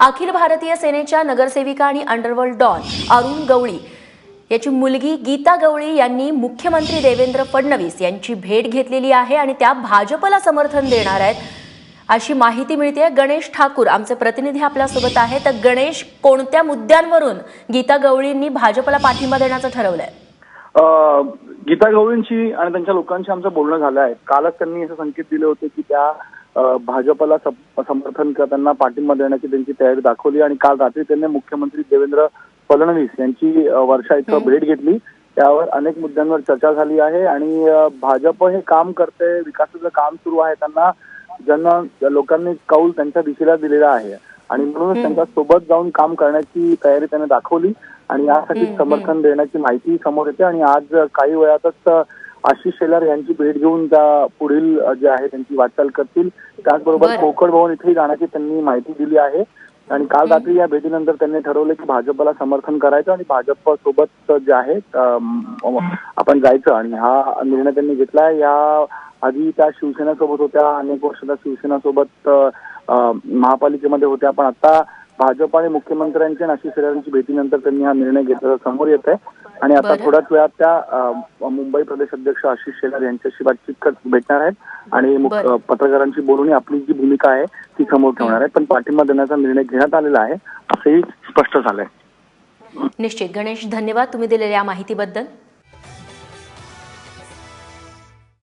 अखिल भारतीय सेनेच्या नगरसेविका आणि अंडरवर्ल्ड डॉन अरुण गवळी याची मुलगी गीता गवळी यांनी मुख्यमंत्री देवेंद्र फडणवीस यांची भेट घेतलेली आहे आणि त्या भाजपला समर्थन देणार आहेत अशी माहिती मिळते. गणेश ठाकूर आमचे प्रतिनिधी आपल्यासोबत आहे तर गणेश कोणत्या मुद्द्यांवरून गीता गवळींनी भाजपला पाठिंबा देण्याचं ठरवलंय? गीता गवळींची आणि त्यांच्या लोकांशी आमचं बोलणं झालं आहे. कालच त्यांनी असं संकेत दिले होते की त्या भाजपला समर्थन किंवा त्यांना पाठिंबा देण्याची त्यांची तयारी दाखवली आणि काल रात्री त्यांनी मुख्यमंत्री देवेंद्र फडणवीस यांची वर्षा इथं भेट घेतली. त्यावर अनेक मुद्द्यांवर चर्चा झाली आहे आणि भाजप हे काम करते विकासाचं काम सुरू आहे. त्यांना ज्यांना ज्या लोकांनी कौल त्यांच्या दिशेला दिलेला आहे. आणि म्हणूनच त्यांच्यासोबत जाऊन काम करण्याची तयारी त्याने दाखवली आणि यासाठी समर्थन देण्याची माहिती समोर येते. आणि आज काही वेळातच आशिष शेलार यांची भेट घेऊन त्या पुढील जे आहे त्यांची वाटचाल करतील. त्याचबरोबर बरं. कोकण भवन इथेही जाण्याची त्यांनी माहिती दिली आहे. आणि काल रात्री या भेटीनंतर त्यांनी ठरवलं की भाजपला समर्थन करायचं आणि भाजप सोबत जे आहे आपण जायचं. आणि हा निर्णय त्यांनी घेतला या आधी त्या शिवसेनेसोबत होत्या अनेक वर्ष त्या शिवसेनासोबत महापालिकेमध्ये होत्या. पण आता भाजप आणि मुख्यमंत्र्यांची आणि आशिष शेलारांची भेटीनंतर त्यांनी हा निर्णय घेतल्याचं समोर येत आहे आणि आता. थोड्याच वेळात त्या मुंबई प्रदेश अध्यक्ष आशिष शेलार यांच्याशी बातचीत भेटणार आहेत. आणि पत्रकारांशी बोलून आपली जी भूमिका आहे ती समोर ठेवणार आहे पण पाठिंबा देण्याचा निर्णय घेण्यात आलेला आहे असंही स्पष्ट झालंय. निश्चित. गणेश धन्यवाद तुम्ही दिलेल्या या माहितीबद्दल.